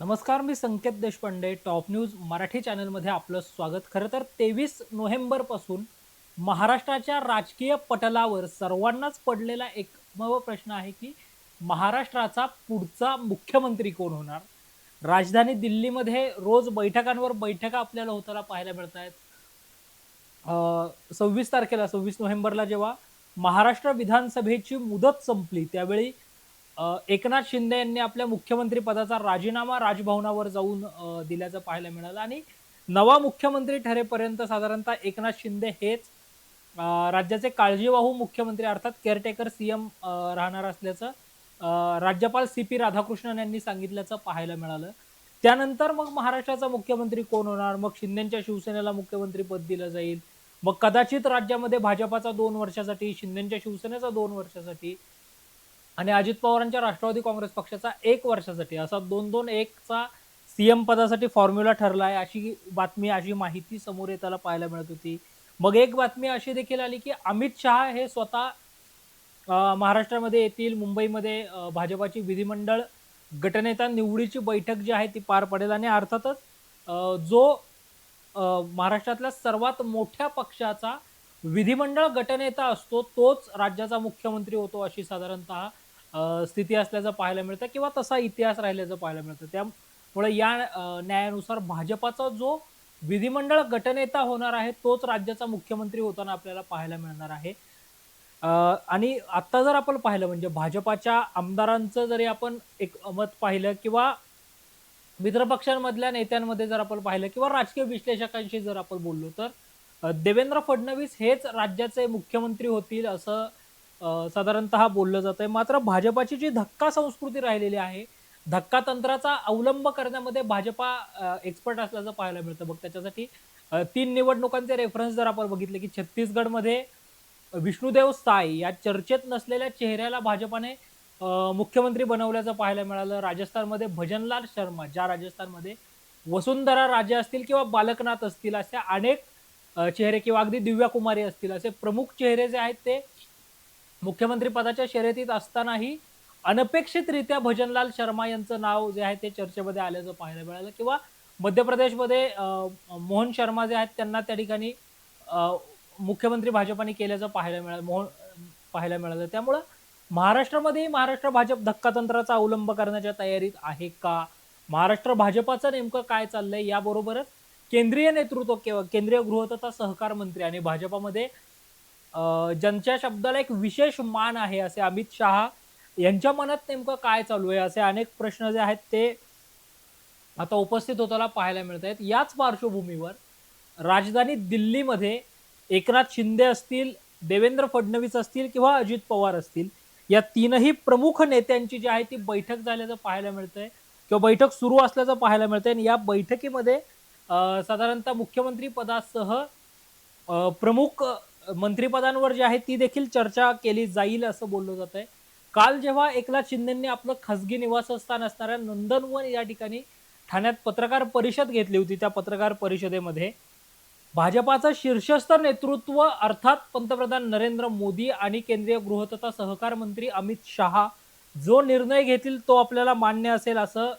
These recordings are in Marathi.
नमस्कार मी संकेत देशपांडे टॉप न्यूज मराठी चॅनलमध्ये आपलं स्वागत. खरं तर तेवीस नोव्हेंबरपासून महाराष्ट्राच्या राजकीय पटलावर सर्वांनाच पडलेला एकमेव प्रश्न आहे की महाराष्ट्राचा पुढचा मुख्यमंत्री कोण होणार? राजधानी दिल्लीमध्ये रोज बैठकांवर बैठका आपल्याला होताना पाहायला मिळत आहेत सव्वीस तारखेला सव्वीस नोव्हेंबरला जेव्हा महाराष्ट्र विधानसभेची मुदत संपली त्यावेळी एकनाथ शिंदे यांनी आपल्या मुख्यमंत्री पदाचा राजीनामा राजभवनावर जाऊन दिल्याचं पाहायला मिळालं. आणि नवा मुख्यमंत्री ठरेपर्यंत साधारणतः एकनाथ शिंदे हेच राज्याचे काळजीवाहू मुख्यमंत्री अर्थात केअरटेकर सीएम राहणार असल्याचं राज्यपाल सी पी राधाकृष्णन यांनी सांगितल्याचं पाहायला मिळालं. त्यानंतर मग महाराष्ट्राचा मुख्यमंत्री कोण होणार? मग शिंदेच्या शिवसेनेला मुख्यमंत्री पद दिलं जाईल. मग कदाचित राज्यामध्ये भाजपाचा दोन वर्षासाठी शिंदेच्या शिवसेनेचा दोन वर्षासाठी आणि अजित पवारांच्या राष्ट्रवादी काँग्रेस पक्षाचा एक वर्षासाठी असा दोन दोन एकचा सीएम पदासाठी फॉर्म्युला ठरला आहे अशी बातमी अशी माहिती समोर येताना पाहायला मिळत होती. मग एक बातमी अशी देखील आली की अमित शहा हे स्वतः महाराष्ट्रामध्ये येतील मुंबईमध्ये भाजपाची विधिमंडळ गटनेता निवडीची बैठक जी आहे ती पार पडेल आणि अर्थातच जो महाराष्ट्रातल्या सर्वात मोठ्या पक्षाचा विधिमंडळ गटनेता असतो तोच राज्याचा मुख्यमंत्री होतो अशी साधारणतः स्थिती असल्याचं पाहायला मिळतं किंवा तसा इतिहास राहिल्याचं पाहायला मिळतं. त्यामुळे या न्यायानुसार भाजपाचा जो विधिमंडळ गटनेता होणार आहे तोच राज्याचा मुख्यमंत्री होताना आपल्याला पाहायला मिळणार आहे. आणि आत्ता जर आपण पाहिलं म्हणजे भाजपाच्या आमदारांचं जरी आपण एक मत पाहिलं किंवा मित्रपक्षांमधल्या नेत्यांमध्ये जर आपण पाहिलं किंवा राजकीय विश्लेषकांशी जर आपण बोललो तर देवेंद्र फडणवीस हेच राज्याचे मुख्यमंत्री होतील असं साधारणतः बोललं जात आहे मात्र भाजपाची जी धक्का संस्कृती राहिलेली आहे धक्का तंत्राचा अवलंब करण्यामध्ये भाजपा एक्सपर्ट असल्याचं पाहायला मिळतं. बघ त्याच्यासाठी तीन निवडणुकांचे रेफरन्स जर आपण बघितले की छत्तीसगडमध्ये विष्णुदेव साय या चर्चेत नसलेल्या चेहऱ्याला भाजपाने मुख्यमंत्री बनवल्याचं पाहायला मिळालं. राजस्थानमध्ये भजनलाल शर्मा ज्या राजस्थानमध्ये वसुंधरा राजे असतील किंवा बालकनाथ असतील अशा अनेक चेहरे किंवा अगदी दिव्या कुमारी असतील असे प्रमुख चेहरे जे आहेत ते मुख्यमंत्रीपदाच्या शर्यतीत असतानाही अनपेक्षितरित्या भजनलाल शर्मा यांचं नाव जे आहे ते चर्चेमध्ये आल्याचं पाहायला मिळालं. किंवा मध्य प्रदेशमध्ये मोहन शर्मा जे आहेत त्यांना त्या ठिकाणी मुख्यमंत्री भाजपाने केल्याचं पाहायला मिळालं मोहन पाहायला मिळालं. त्यामुळं महाराष्ट्रामध्येही महाराष्ट्र भाजप धक्कातंत्राचा अवलंब करण्याच्या तयारीत आहे का? महाराष्ट्र भाजपाचं नेमकं काय चाललंय याबरोबरच केंद्रीय नेतृत्व केंद्रीय गृह तथा सहकार मंत्री आणि भाजपामध्ये ज्यांच्या शब्दाला एक विशेष मान आहे असे अमित शहा यांच्या मनात नेमकं काय चालू आहे? असे अनेक प्रश्न जे आहेत ते आता उपस्थित होताना पाहायला मिळत आहेत. याच पार्श्वभूमीवर राजधानी दिल्लीमध्ये एकनाथ शिंदे असतील देवेंद्र फडणवीस असतील किंवा अजित पवार असतील या तीनही प्रमुख नेत्यांची जी आहे ती बैठक झाल्याचं पाहायला मिळतंय किंवा बैठक सुरू असल्याचं पाहायला मिळतंय. आणि या बैठकीमध्ये साधारणतः मुख्यमंत्री पदासह प्रमुख मंत्रिपदांवर जी आहे ती देखील चर्चा केली जाईल असं बोललं जात आहे काल जेव्हा एकनाथ शिंदेंनी आपलं खासगी निवासस्थान असणाऱ्या नंदनवन या ठिकाणी ठाण्यात पत्रकार परिषद घेतली होती त्या पत्रकार परिषदेमध्ये भाजपाचं शीर्षस्थ नेतृत्व अर्थात पंतप्रधान नरेंद्र मोदी आणि केंद्रीय गृह तथा सहकार मंत्री अमित शहा जो निर्णय घेतील तो आपल्याला मान्य असेल असं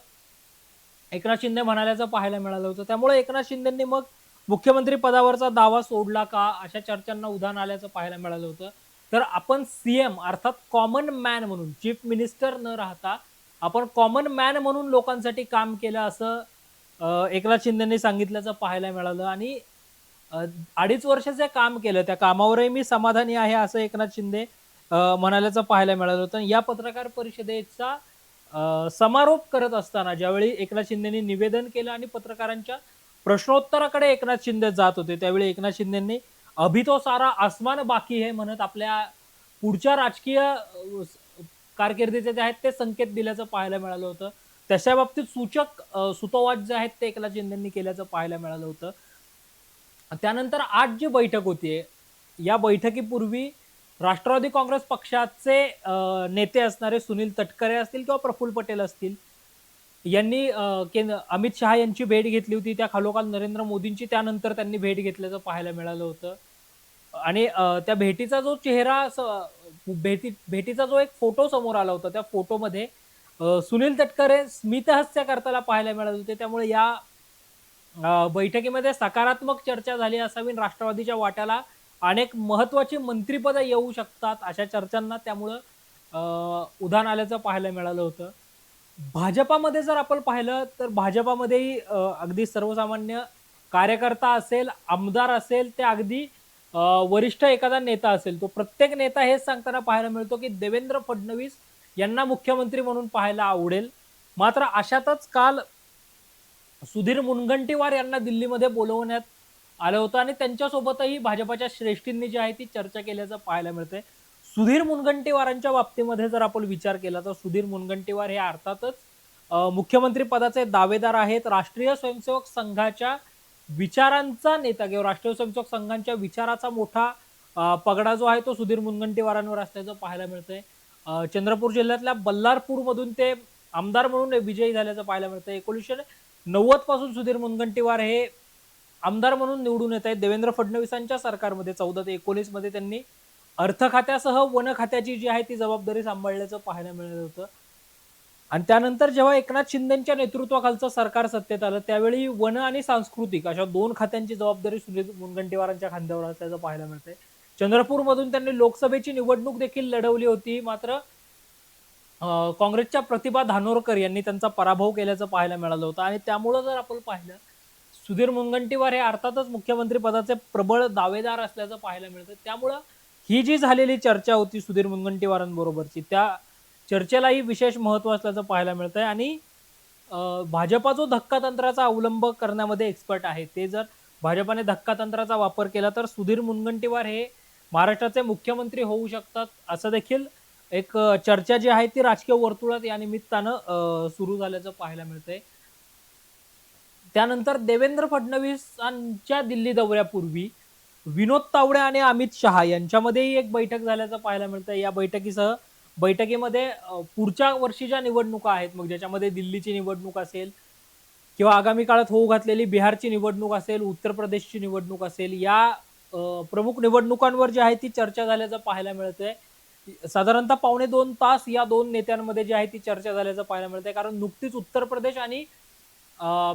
एकनाथ शिंदे म्हणाल्याचं पाहायला मिळालं होतं. त्यामुळे एकनाथ शिंदेंनी मग मुख्यमंत्री पदावरचा दावा सोडला का? अशा चर्चांना उधाण आल्याचं पाहायला मिळालं होतं. तर आपण सीएम अर्थात कॉमन मॅन म्हणून चीफ मिनिस्टर न राहता आपण कॉमन मॅन म्हणून लोकांसाठी काम केलं असं एकनाथ शिंदेने सांगितल्याचं पाहायला मिळालं. आणि अडीच वर्ष जे काम केलं. त्या कामावरही मी समाधानी आहे असं एकनाथ शिंदे म्हणाल्याचं पाहायला मिळालं होतं. या पत्रकार परिषदेचा समारोप करत असताना ज्यावेळी एकनाथ शिंदेनी निवेदन केलं आणि पत्रकारांच्या प्रश्नोत्तराकडे एकनाथ शिंदे जात होते. त्यावेळी एकनाथ शिंदेंनी अभि तो सारा आसमान बाकी हे म्हणत आपल्या पुढच्या राजकीय कारकिर्दीचे जे आहेत ते संकेत दिल्याचं पाहायला मिळालं होतं. त्याच्या बाबतीत सूचक सुतोवाद सुतोवाच जे आहेत ते एकनाथ शिंदेंनी केल्याचं पाहायला मिळालं होतं. त्यानंतर आज जी बैठक होतीये या बैठकीपूर्वी राष्ट्रवादी काँग्रेस पक्षाचे नेते असणारे सुनील तटकरे असतील किंवा प्रफुल्ल पटेल असतील यांनी केंद्र अमित शहा यांची भेट घेतली होती. त्या खालोखाल नरेंद्र मोदींची त्यानंतर त्यांनी भेट घेतल्याचं पाहायला मिळालं होतं. आणि त्या भेटीचा जो चेहरा स- भेटी भेटीचा जो एक फोटो समोर आला होता त्या फोटोमध्ये सुनील तटकरे स्मितहस्य करताना पाहायला मिळाले होते. त्यामुळे या बैठकीमध्ये सकारात्मक चर्चा झाली असावी राष्ट्रवादीच्या वाट्याला अनेक महत्वाची मंत्रिपदं येऊ शकतात अशा चर्चांना त्यामुळं उधाण आल्याचं पाहायला मिळालं होतं. भाजपामध्ये जर आपण पाहिलं तर भाजपामध्येही अगदी सर्वसामान्य कार्यकर्ता असेल आमदार असेल ते अगदी वरिष्ठ एखादा नेता असेल तो प्रत्येक नेता हेच सांगताना पाहायला मिळतो की देवेंद्र फडणवीस यांना मुख्यमंत्री म्हणून पाहायला आवडेल. मात्र अशातच काल सुधीर मुनगंटीवार यांना दिल्लीमध्ये बोलवण्यात आलं होतं आणि त्यांच्यासोबतही भाजपाच्या श्रेष्ठींनी जी आहे ती चर्चा केल्याचं पाहायला मिळतंय. सुधीर मुनगंटीवारांच्या बाबतीमध्ये जर आपण विचार केला तर सुधीर मुनगंटीवार हे अर्थातच मुख्यमंत्री पदाचे दावेदार आहेत. राष्ट्रीय स्वयंसेवक संघाच्या विचारांचा नेता किंवा राष्ट्रीय स्वयंसेवक संघांच्या विचाराचा मोठा पगडा जो आहे तो सुधीर मुनगंटीवारांवर असल्याचं पाहायला मिळतंय. चंद्रपूर जिल्ह्यातल्या बल्लारपूरमधून ते आमदार म्हणून विजयी झाल्याचं पाहायला मिळतं एकोणीसशे नव्वदपासून सुधीर मुनगंटीवार हे आमदार म्हणून निवडून येत आहेत. देवेंद्र फडणवीसांच्या सरकारमध्ये चौदा ते एकोणीसमध्ये त्यांनी अर्थ खात्यासह वन खात्याची जी आहे ती जबाबदारी सांभाळल्याचं पाहायला मिळालं होतं. आणि त्यानंतर जेव्हा एकनाथ शिंदेच्या नेतृत्वाखालचं सरकार सत्तेत आलं त्यावेळी वन आणि सांस्कृतिक अशा दोन खात्यांची जबाबदारी सुनील मुनगंटीवारांच्या खांद्यावर असल्याचं पाहायला मिळतंय. चंद्रपूरमधून त्यांनी लोकसभेची निवडणूक देखील लढवली होती. मात्र काँग्रेसच्या प्रतिभा धानोरकर यांनी त्यांचा पराभव केल्याचं पाहायला मिळालं होतं. आणि त्यामुळं जर आपण पाहिलं सुधीर मुनगंटीवार हे अर्थातच मुख्यमंत्री पदाचे प्रबळ दावेदार असल्याचं पाहायला मिळतं त्यामुळं ही जी झालेली चर्चा होती सुधीर मुनगंटीवारांबरोबरची त्या चर्चेलाही विशेष महत्त्व असल्याचं पाहायला मिळतंय आणि भाजपा जो धक्कातंत्राचा अवलंब करण्यामध्ये एक्सपर्ट आहे ते जर भाजपाने धक्का तंत्राचा वापर केला तर सुधीर मुनगंटीवार हे महाराष्ट्राचे मुख्यमंत्री होऊ शकतात असं देखील एक चर्चा जी आहे ती राजकीय वर्तुळात या निमित्तानं सुरू झाल्याचं पाहायला मिळतंय. त्यानंतर देवेंद्र फडणवीसांच्या दिल्ली दौऱ्यापूर्वी विनोद तावडे आणि अमित शहा यांच्यामध्येही एक बैठक झाल्याचं पाहायला मिळतं या बैठकीसह बैठकीमध्ये पुढच्या पुढच्या वर्षीच्या निवडणुका आहेत मग ज्याच्यामध्ये दिल्लीची निवडणूक असेल किंवा आगामी काळात होऊ घातलेली बिहारची निवडणूक असेल उत्तर प्रदेशची निवडणूक असेल या प्रमुख निवडणुकांवर जी आहे ती चर्चा झाल्याचं पाहायला मिळतंय. साधारणतः पावणे दोन तास या दोन नेत्यांमध्ये जी आहे ती चर्चा झाल्याचं पाहायला मिळतंय. कारण नुकतीच उत्तर प्रदेश आणि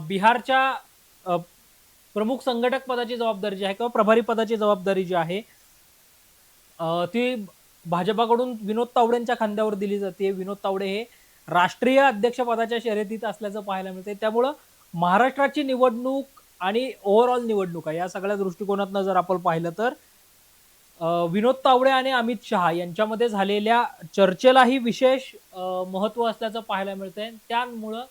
बिहारच्या प्रमुख संघटक पदाची जबाबदारी जी आहे किंवा प्रभारी पदाची जबाबदारी जी आहे ती भाजपाकडून विनोद तावडेंच्या खांद्यावर दिली जाते. विनोद तावडे हे राष्ट्रीय अध्यक्ष पदाच्या शर्यतीत असल्याचं पाहायला मिळते त्यामुळं महाराष्ट्राची निवडणूक आणि ओव्हरऑल निवडणुका या सगळ्या दृष्टिकोनातनं जर आपण पाहिलं तर विनोद तावडे आणि अमित शहा यांच्यामध्ये झालेल्या चर्चेलाही विशेष महत्त्व असल्याचं पाहायला मिळतंय. त्यामुळं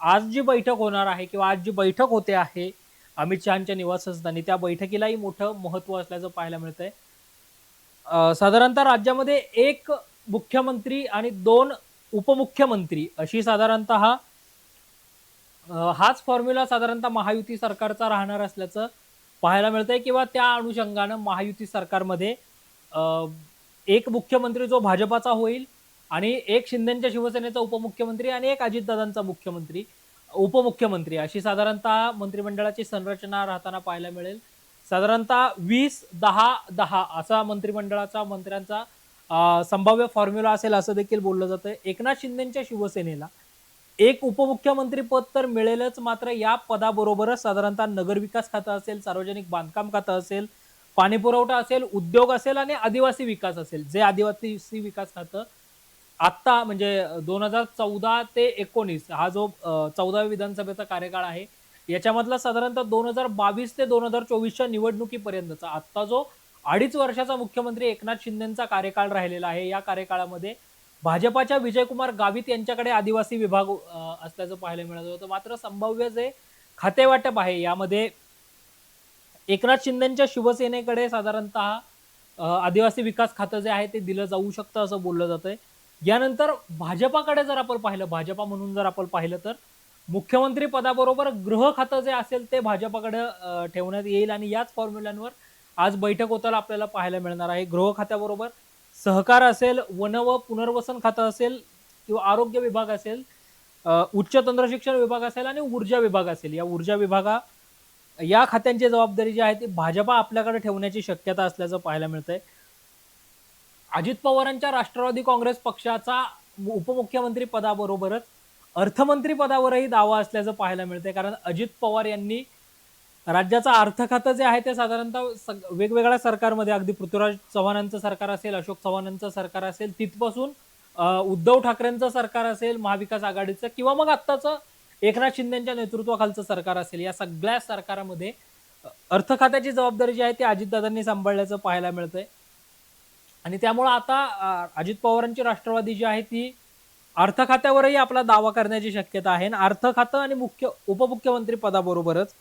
आज जी बैठक होणार आहे किंवा आज जी बैठक होते आहे अमित शहाच्या निवासस्थानी. त्या बैठकीलाही मोठं महत्त्व असल्याचं पाहायला मिळतंय. आहे साधारणतः राज्यामध्ये एक मुख्यमंत्री आणि दोन उपमुख्यमंत्री अशी साधारणतः हाच फॉर्म्युला साधारणतः महायुती सरकारचा राहणार असल्याचं पाहायला मिळतंय किंवा त्या अनुषंगानं महायुती सरकारमध्ये एक मुख्यमंत्री जो भाजपाचा होईल आणि एक शिंदेच्या शिवसेनेचा उपमुख्यमंत्री आणि एक अजितदादांचा मुख्यमंत्री उपमुख्यमंत्री अशी साधारणतः मंत्रिमंडळाची संरचना राहताना पाहायला मिळेल. साधारणतः वीस दहा दहा असा मंत्रिमंडळाचा मंत्र्यांचा संभाव्य फॉर्म्युला असेल असं देखील बोललं जातं एकनाथ शिंदेच्या शिवसेनेला एक उपमुख्यमंत्री पद तर मिळेलच मात्र या पदाबरोबरच साधारणतः नगरविकास खातं असेल सार्वजनिक बांधकाम खातं असेल पाणीपुरवठा असेल उद्योग असेल आणि आदिवासी विकास असेल. जे आदिवासी विकास खातं आत्ता म्हणजे दोन हजार चौदा ते एकोणीस हा जो चौदाव्या विधानसभेचा कार्यकाळ आहे याच्यामधला साधारणतः दोन हजार बावीस ते दोन हजार चोवीसच्या निवडणुकीपर्यंतचा आत्ता जो अडीच वर्षाचा मुख्यमंत्री एकनाथ शिंदेचा कार्यकाळ राहिलेला आहे या कार्यकाळामध्ये भाजपाच्या विजयकुमार गावित यांच्याकडे आदिवासी विभाग असल्याचं पाहायला मिळालं होतं. मात्र संभाव्य जे खातेवाटप आहे यामध्ये एकनाथ शिंदेच्या शिवसेनेकडे साधारणतः आदिवासी विकास खातं जे आहे ते दिलं जाऊ शकतं असं बोललं जातंय. यानंतर भाजपाकडे जर आपण पाहिलं भाजपा म्हणून जर आपण पाहिलं तर मुख्यमंत्री पदाबरोबर गृह खातं जे असेल ते भाजपाकडे ठेवण्यात येईल आणि याच फॉर्म्युल्यांवर आज बैठक होताना आपल्याला पाहायला मिळणार आहे. गृह खात्याबरोबर सहकार असेल वन व पुनर्वसन खातं असेल किंवा आरोग्य विभाग असेल उच्च तंत्रशिक्षण विभाग असेल आणि ऊर्जा विभाग असेल. या ऊर्जा विभागा या खात्यांची जबाबदारी जी आहे ती भाजपा आपल्याकडे ठेवण्याची शक्यता असल्याचं पाहायला मिळतंय. अजित पवारांच्या राष्ट्रवादी काँग्रेस पक्षाचा उपमुख्यमंत्री पदाबरोबरच अर्थमंत्री पदावरही दावा असल्याचं पाहायला मिळते कारण अजित पवार यांनी राज्याचं अर्थ खातं जे आहे ते साधारणतः सग- वेगवेगळ्या सरकारमध्ये अगदी पृथ्वीराज चव्हाणांचं सरकार असेल अशोक चव्हाणांचं सरकार असेल तिथपासून उद्धव ठाकरेंचं सरकार असेल महाविकास आघाडीचं किंवा मग आत्ताचं एकनाथ शिंदेच्या नेतृत्वाखालचं सरकार असेल या सगळ्या सरकारामध्ये अर्थखात्याची अर्थ खात्याची जबाबदारी जी आहे ती अजितदादांनी सांभाळल्याचं पाहायला मिळतंय. आणि त्यामुळं आता अजित पवारांची राष्ट्रवादी जी आहे ती अर्थ खात्यावरही आपला दावा करण्याची शक्यता आहे. अर्थ खातं आणि मुख्य उपमुख्यमंत्री पदाबरोबरच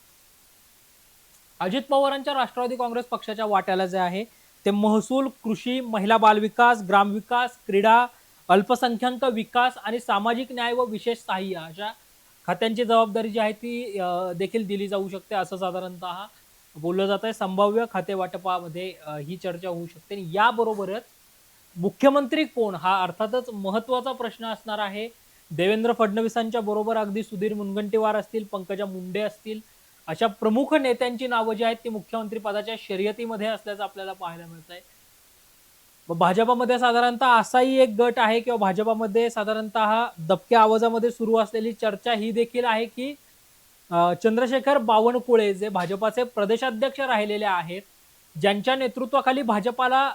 अजित पवारांच्या राष्ट्रवादी काँग्रेस पक्षाच्या वाट्याला जे आहे ते महसूल कृषी महिला बालविकास ग्रामविकास क्रीडा अल्पसंख्याक विकास आणि सामाजिक न्याय व विशेष सहाय्य अशा खात्यांची जबाबदारी जी आहे ती देखील दिली जाऊ शकते असं साधारणतः बोललं जात आहे संभाव्य खाते वाटपामध्ये ही चर्चा होऊ शकते. आणि याबरोबरच मुख्यमंत्री कोण? हा अर्थातच महत्त्वाचा प्रश्न असणार आहे. देवेंद्र फडणवीसांच्या बरोबर अगदी सुधीर मुनगंटीवार असतील पंकजा मुंडे असतील अशा प्रमुख नेत्यांची नावं जी आहेत ती मुख्यमंत्री पदाच्या शर्यतीमध्ये असल्याचं आपल्याला पाहायला मिळत आहे. भाजपामध्ये साधारणतः असाही एक गट आहे किंवा भाजपामध्ये साधारणतः दबक्या आवाजामध्ये सुरू असलेली चर्चा ही देखील आहे की चंद्रशेखर बावनकुळे जे भाजपाचे प्रदेशाध्यक्ष राहिलेले आहेत ज्यांच्या नेतृत्वाखाली भाजपाला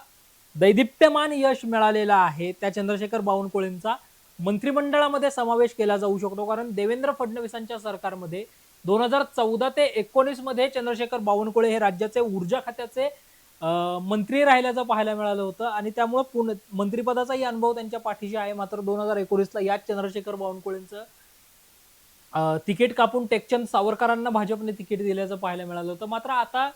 दैदिप्यमान यश मिळालेलं आहे त्या चंद्रशेखर बावनकुळेंचा मंत्रिमंडळामध्ये समावेश केला जाऊ शकतो. कारण देवेंद्र फडणवीसांच्या सरकारमध्ये दोन हजार चौदा ते एकोणीसमध्ये चंद्रशेखर बावनकुळे हे राज्याचे ऊर्जा खात्याचे मंत्री राहिल्याचं पाहायला मिळालं होतं. आणि त्यामुळे पुन मंत्रिपदाचाही अनुभव त्यांच्या पाठीशी आहे. मात्र दोन हजार एकोणीसला याच चंद्रशेखर बावनकुळेंचं तिकीट कापून टेकचंद सावरकरांना भाजपने तिकीट दिल्याचं पाहायला मिळालं. होतं मात्र आता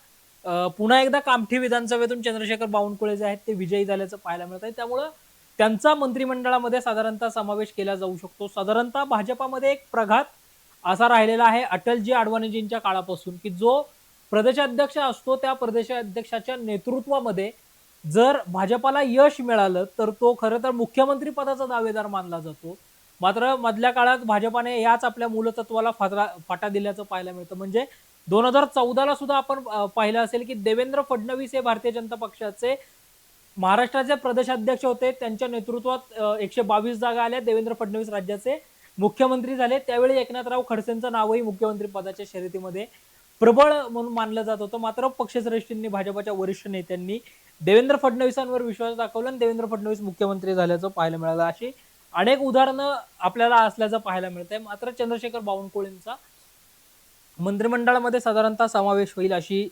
पुन्हा एकदा कामठी विधानसभेतून चंद्रशेखर बावनकुळे जे आहेत ते विजयी झाल्याचं पाहायला मिळत आहे. त्यामुळं त्यांचा मंत्रिमंडळामध्ये साधारणतः समावेश केला जाऊ शकतो. साधारणतः भाजपामध्ये एक प्रघात असा राहिलेला आहे अटलजी आडवाणीजींच्या काळापासून की जो प्रदेशाध्यक्ष असतो त्या प्रदेशाध्यक्षाच्या नेतृत्वामध्ये जर भाजपाला यश मिळालं तर तो खरं तर मुख्यमंत्री पदाचा दावेदार मानला जातो. मात्र मधल्या काळात भाजपाने याच आपल्या मूलतत्वाला फाटा फाटा दिल्याचं पाहायला मिळतं. म्हणजे दोन हजार चौदाला सुद्धा आपण पाहिलं असेल की देवेंद्र फडणवीस हे भारतीय जनता पक्षाचे महाराष्ट्राचे प्रदेशाध्यक्ष होते. त्यांच्या नेतृत्वात एकशे बावीस जागा आल्या. देवेंद्र फडणवीस राज्याचे मुख्यमंत्री झाले. त्यावेळी एकनाथराव खडसेंचं नावही मुख्यमंत्री पदाच्या शर्यतीमध्ये प्रबळ म्हणून मानलं जात होतं. मात्र पक्षश्रेष्ठींनी भाजपच्या वरिष्ठ नेत्यांनी देवेंद्र फडणवीसांवर विश्वास दाखवला आणि देवेंद्र फडणवीस मुख्यमंत्री झाल्याचं पाहायला मिळालं. अशी अनेक उदाहरणं आपल्याला असल्याचं पाहायला मिळतंय. मात्र चंद्रशेखर बावनकुळेंचा मंत्रिमंडळामध्ये साधारणतः समावेश होईल अशी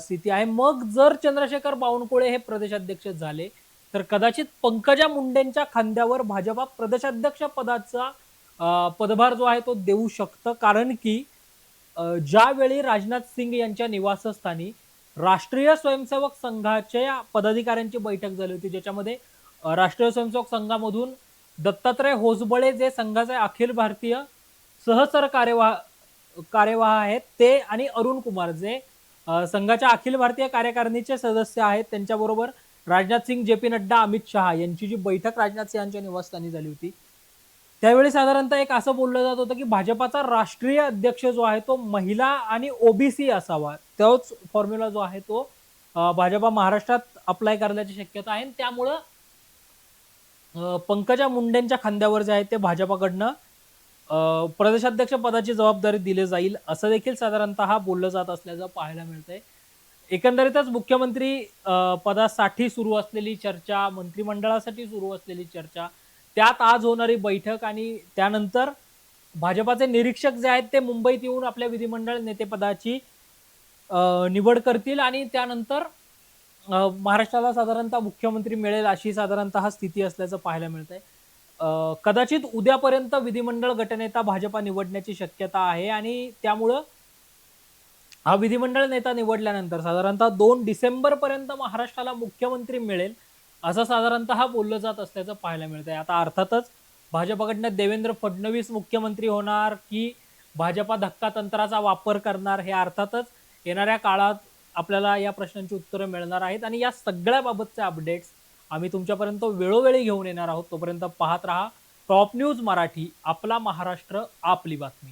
स्थिती आहे. मग जर चंद्रशेखर बावनकुळे हे प्रदेशाध्यक्ष झाले तर कदाचित पंकजा मुंडेंच्या खांद्यावर भाजपा प्रदेशाध्यक्ष पदाचा पदभार जो आहे तो देऊ शकतं. कारण की ज्यावेळी राजनाथ सिंग यांच्या निवासस्थानी राष्ट्रीय स्वयंसेवक संघाच्या पदाधिकाऱ्यांची बैठक झाली होती ज्याच्यामध्ये राष्ट्रीय स्वयंसेवक संघामधून दत्तात्रय होसबळे जे संघाचे अखिल भारतीय सहसर कार्यवाह कार्यवाह आहेत ते आणि अरुण कुमार जे संघाच्या अखिल भारतीय कार्यकारिणीचे सदस्य आहेत त्यांच्याबरोबर राजनाथ सिंग जे पी नड्डा अमित शहा यांची जी बैठक राजनाथ सिंहांच्या निवासस्थानी झाली होती त्यावेळी साधारणतः एक असं बोललं जात होतं की भाजपाचा राष्ट्रीय अध्यक्ष जो आहे तो महिला आणि ओबीसी असावा तोच फॉर्म्युला जो आहे तो भाजपा महाराष्ट्रात अप्लाय करण्याची शक्यता आहे आणि त्यामुळं पंकजा मुंडेंच्या खांद्यावर जे आहे ते भाजपाकडनं प्रदेशाध्यक्ष पदाची जबाबदारी दिली जाईल असं देखील साधारणतः बोललं जात असल्याचं पाहायला मिळतंय. एकंदरीतच मुख्यमंत्री पदासाठी सुरू असलेली चर्चा मंत्रिमंडळासाठी सुरू असलेली चर्चा त्यात आज होणारी बैठक आणि त्यानंतर भाजपाचे निरीक्षक जे आहेत ते मुंबईत येऊन आपल्या विधिमंडळ नेतेपदाची निवड करतील आणि त्यानंतर महाराष्ट्राला साधारणतः मुख्यमंत्री मिळेल अशी साधारणतः स्थिती असल्याचं पाहायला मिळत आहे कदाचित उद्यापर्यंत विधिमंडळ गटनेता भाजपा निवडण्याची शक्यता आहे आणि त्यामुळं हा विधिमंडळ नेता निवडल्यानंतर साधारणतः दोन डिसेंबर पर्यंत महाराष्ट्राला मुख्यमंत्री मिळेल असं साधारणतः बोललं जात असल्याचं पाहायला मिळतंय. आता अर्थातच भाजपाकडनं देवेंद्र फडणवीस मुख्यमंत्री होणार की भाजपा धक्का तंत्राचा वापर करणार हे अर्थातच येणाऱ्या काळात आपल्याला या प्रश्नांची उत्तरं मिळणार आहेत. आणि या सगळ्या बाबतचे अपडेट्स आम्ही तुमच्यापर्यंत वेळोवेळी घेऊन येणार आहोत. तोपर्यंत पाहत राहा. टॉप न्यूज मराठी आपला महाराष्ट्र आपली बातमी.